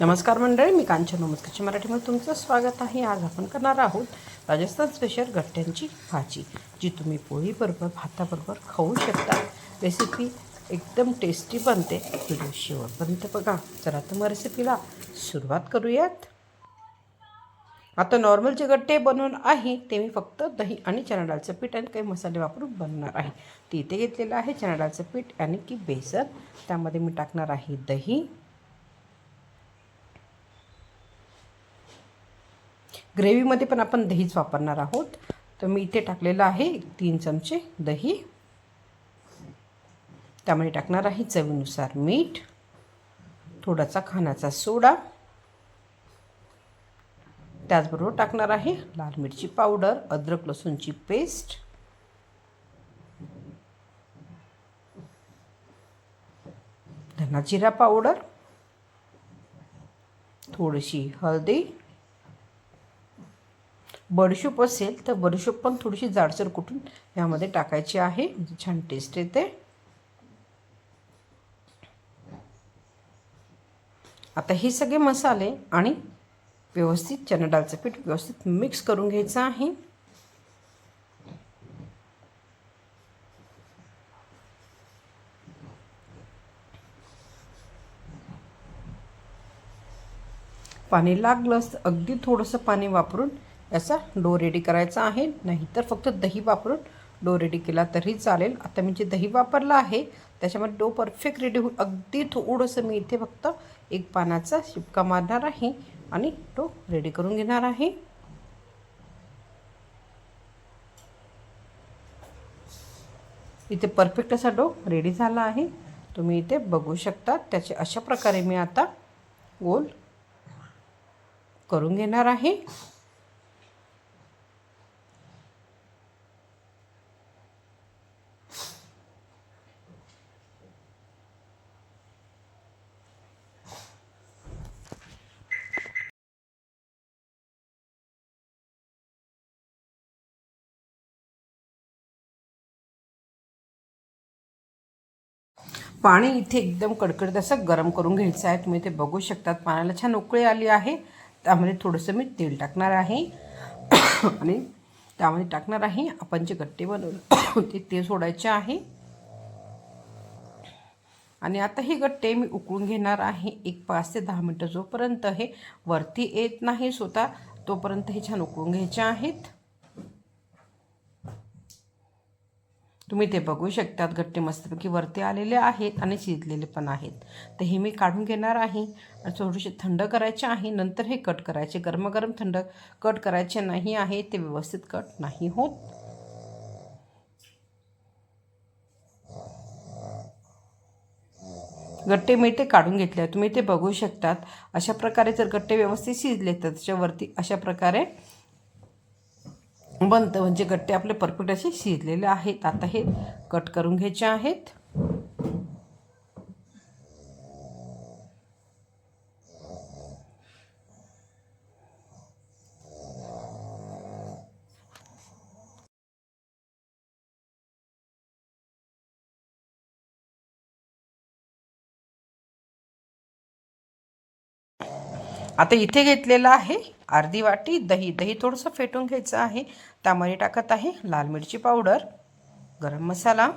नमस्कार मंडळी मी कांचन नमस्कारची मराठीमध्ये तुमचं स्वागत आहे. आज आपण करणार आहोत राजस्थान स्पेशल गट्ट्यांची भाजी जी तुम्ही पोळीबरोबर भाताबरोबर खाऊ शकता. रेसिपी एकदम टेस्टी बनते. व्हिडिओ शेवटपर्यंत बघा. चला तर मग रेसिपीला सुरुवात करूयात. आता नॉर्मल जे गट्टे बनवून आहे ते मी फक्त दही आणि चणा डाळचं पीठ आणि काही मसाले वापरून बनवणार आहे. ते इथे घेतलेलं आहे चणा डाळचं पीठ आणि की बेसन. त्यामध्ये मी टाकणार आहे दही. ग्रेव्हीमध्ये पण आपण दहीच वापरणार आहोत. तर मी इथे टाकलेलं आहे तीन चमचे दही. त्यामध्ये टाकणार आहे चवीनुसार मीठ थोडासा खाण्याचा सोडा. त्याचबरोबर टाकणार आहे लाल मिरची पावडर अद्रक लसूणची पेस्ट. धना जिरा पावडर. थोडीशी हळदी. बडीशोप असेल तर बडीशोप पण थोडीशी जाडसर कुठून यामध्ये टाकायची आहे. म्हणजे छान टेस्ट येते. आता हे सगळे मसाले आणि व्यवस्थित चना डाळचं पीठ व्यवस्थित मिक्स करून घ्यायचं आहे. पाणी लागलंच तर अगदी थोडंसं पाणी वापरून याचा डो रेडी करायचा आहे. नाहीतर फक्त दही वापरून डो रेडी केला तरी चालेल. आता मी जे दही वापरलं आहे त्याच्यामध्ये डो परफेक्ट रेडी होईल अगदी थोडंसं मी इथे फक्त एक पानाचा शिपका मारणार आहे आणि डो रेडी करून घेणार आहे. इथे परफेक्ट असा डो रेडी झाला आहे. तुम्ही इथे बघू शकता त्याचे अशा प्रकारे मी आता गोल करून घेणार आहे. पाणी इथे एकदम कडकडत असं गरम करून घ्यायचं आहे. तुम्ही ते बघू शकतात पाण्याला छान उकळी आली आहे. त्यामध्ये थोडंसं मी तेल टाकणार आहे. आणि त्यामध्ये टाकणार आहे आपण जे गट्टे बनवले ते ते सोडायचे आहे. आणि आता हे गट्टे मी उकळून घेणार आहे. एक पाच ते दहा मिनटं जोपर्यंत हे वरती येत नाही स्वतः तोपर्यंत हे छान उकळून घ्यायचे आहेत. तुम्ही ते बघू शकतात. गट्टे मस्तपैकी वरती आलेले आहेत आणि शिजलेले पण आहेत. तर हे मी काढून घेणार आहे. आणि थोडेसे थंड करायचे आहे. नंतर हे कट करायचे. गरमागरम थंड कट करायचे नाही आहे. ते व्यवस्थित कट नाही होत. गट्टे मी ते काढून घेतले तुम्ही ते बघू शकतात. अशा प्रकारे जर गट्टे व्यवस्थित शिजले तर त्याच्यावरती अशा प्रकारे बनतं म्हणजे गट्टे आपले परफेक्ट असे शिजलेले आहेत. आता हे कट करून घ्यायचे आहेत. आता इथे घेतलेलं आहे अर्धी वाटी दही. दही थोडंसं फेटून घ्यायचं आहे. त्यामध्ये टाकत आहे. लाल मिरची पावडर गरम मसाला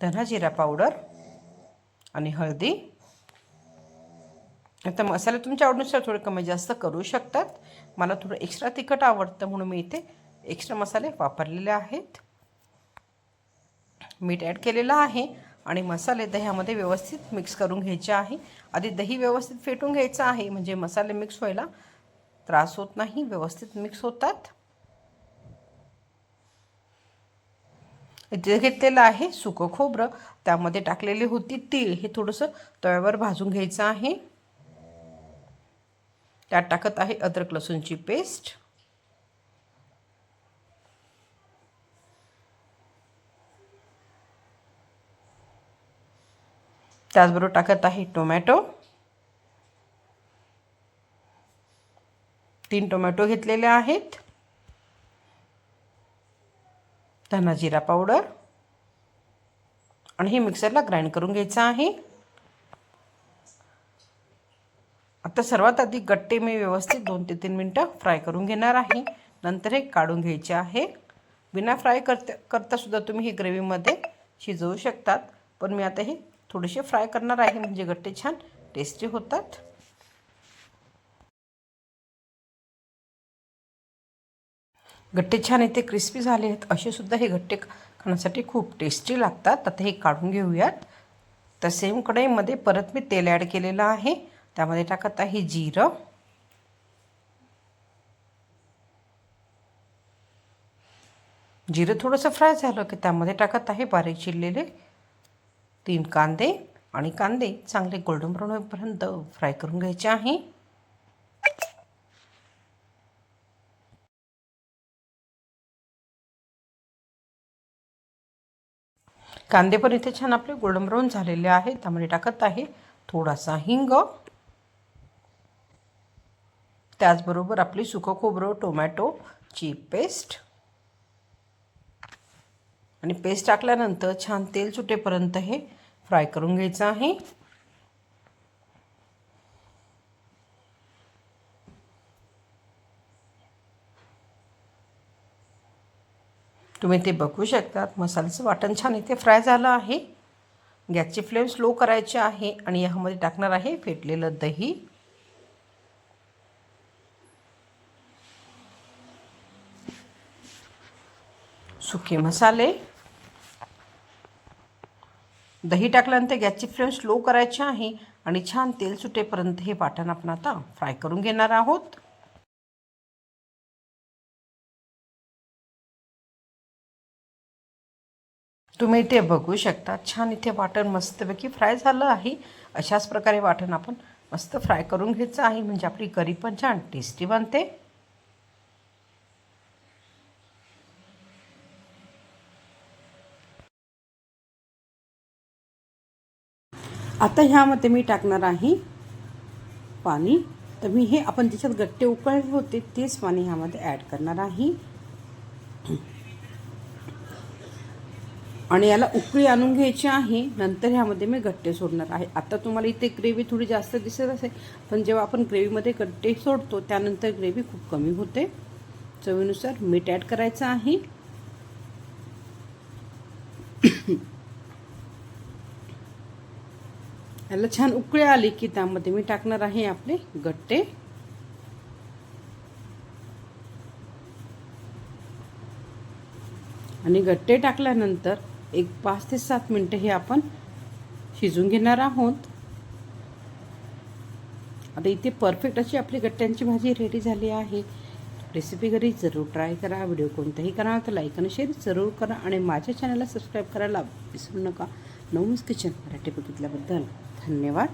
धना जिरा पावडर आणि हळदी. आता मसाले तुमच्या आवडीनुसार थोडे कमी जास्त करू शकतात. मला थोडं एक्स्ट्रा तिखट आवडतं म्हणून मी इथे एक्स्ट्रा मसाले वापरलेले आहेत. मीठ ॲड केलेलं आहे. आणि मसाले दह्यामध्ये व्यवस्थित मिक्स करून घ्यायचे आहे. आधी दही व्यवस्थित फेटून घ्यायचं आहे. म्हणजे मसाले मिक्स व्हायला त्रास होत नाही. व्यवस्थित मिक्स होतात. इथे घेतलेलं आहे सुकं खोबरं. त्यामध्ये टाकलेली होती तीळ. हे थोडंसं तव्यावर भाजून घ्यायचं आहे. त्यात टाकत आहे अद्रक लसूणची पेस्ट त्याचबरोबर टाकत आहे टोमॅटो. तीन टोमॅटो घेतलेले आहेत. धना जिरा पावडर. आणि हे मिक्सरला ग्राइंड करून घ्यायचं आहे. आता सर्वात आधी गट्टे मी व्यवस्थित दोन ते तीन मिनटं फ्राय करून घेणार आहे. नंतर हे काढून घ्यायचे आहे. बिना फ्राय करता करतासुद्धा तुम्ही हे ग्रेव्हीमध्ये शिजवू शकतात. पण मी आता हे थोडेसे फ्राय करणार आहे म्हणजे गट्टे छान टेस्टी होतात. गट्टे छान इथे क्रिस्पी झाले आहेत. असे सुद्धा हे गट्टे खाण्यासाठी खूप टेस्टी लागतात. आता हे काढून घेऊयात. तर सेम कढईमध्ये परत मी तेल ॲड केलेलं आहे. त्यामध्ये टाकत आहे जिरं. जिरं थोडंसं फ्राय झालं की त्यामध्ये टाकत आहे बारीक चिरलेले तीन कांदे आणि कांदे चांगले गोल्डन ब्राऊन होईपर्यंत फ्राय करून घ्यायचे आहे. कांदे पण इथे छान आपले गोल्डन ब्राऊन झालेले आहेत त्यामध्ये टाकत आहे थोडासा हिंग. त्याचबरोबर आपली सुकं खोबरं टोमॅटोची पेस्ट आणि पेस्ट टाकल्यानंतर छान तेल सुटेपर्यंत हे फ्राय करून घ्यायचं आहे. तुम्ही ते बघू शकतात मसाल्याचं वाटण छान इथे फ्राय झालं आहे. गॅसची फ्लेम स्लो करायची आहे आणि यामध्ये टाकणार आहे फेटलेलं दही. सुके मसाले. दही टाकल्यानंतर गॅसची फ्लेम स्लो करायची आहे आणि छान तेल सुटेपर्यंत हे वाटण आपण आता फ्राय करून घेणार आहोत. तुम्ही इथे बघू शकता छान इथे वाटण मस्तपैकी फ्राय झालं आहे. अशाच प्रकारे वाटण आपण मस्त फ्राय करून घ्यायचं आहे. म्हणजे आपली करी पण छान टेस्टी बनते. आता ह्यामध्ये मी टाकणार आहे पाणी. तर मी हे आपण त्याच्यात गट्टे उकळले होते तेच पाणी ह्यामध्ये ॲड करणार आहे. आणि याला उकळी आणून घ्यायची आहे. नंतर ह्यामध्ये मी गट्टे सोडणार आहे. आता तुम्हाला इथे ग्रेव्ही थोडी जास्त दिसत असेल पण जेव्हा आपण ग्रेव्हीमध्ये गट्टे सोडतो त्यानंतर ग्रेव्ही खूप कमी होते. चवीनुसार मीठ ॲड करायचं आहे. याला छान उकळी आली की त्यामध्ये मी टाकणार आहे आपले गट्टे. आणि गट्टे टाकल्यानंतर एक पाच ते सात मिनटं हे आपण शिजून घेणार आहोत. आता इथे परफेक्ट अशी आपली गट्ट्यांची भाजी रेडी झाली आहे. रेसिपी घरी जरूर ट्राय करा. व्हिडिओ कोणताही करा तर लाईक आणि शेअर जरूर करा. आणि माझ्या चॅनलला सबस्क्राईब करायला विसरू नका. नवमीज किचन मराठी बघितल्याबद्दल धन्यवाद.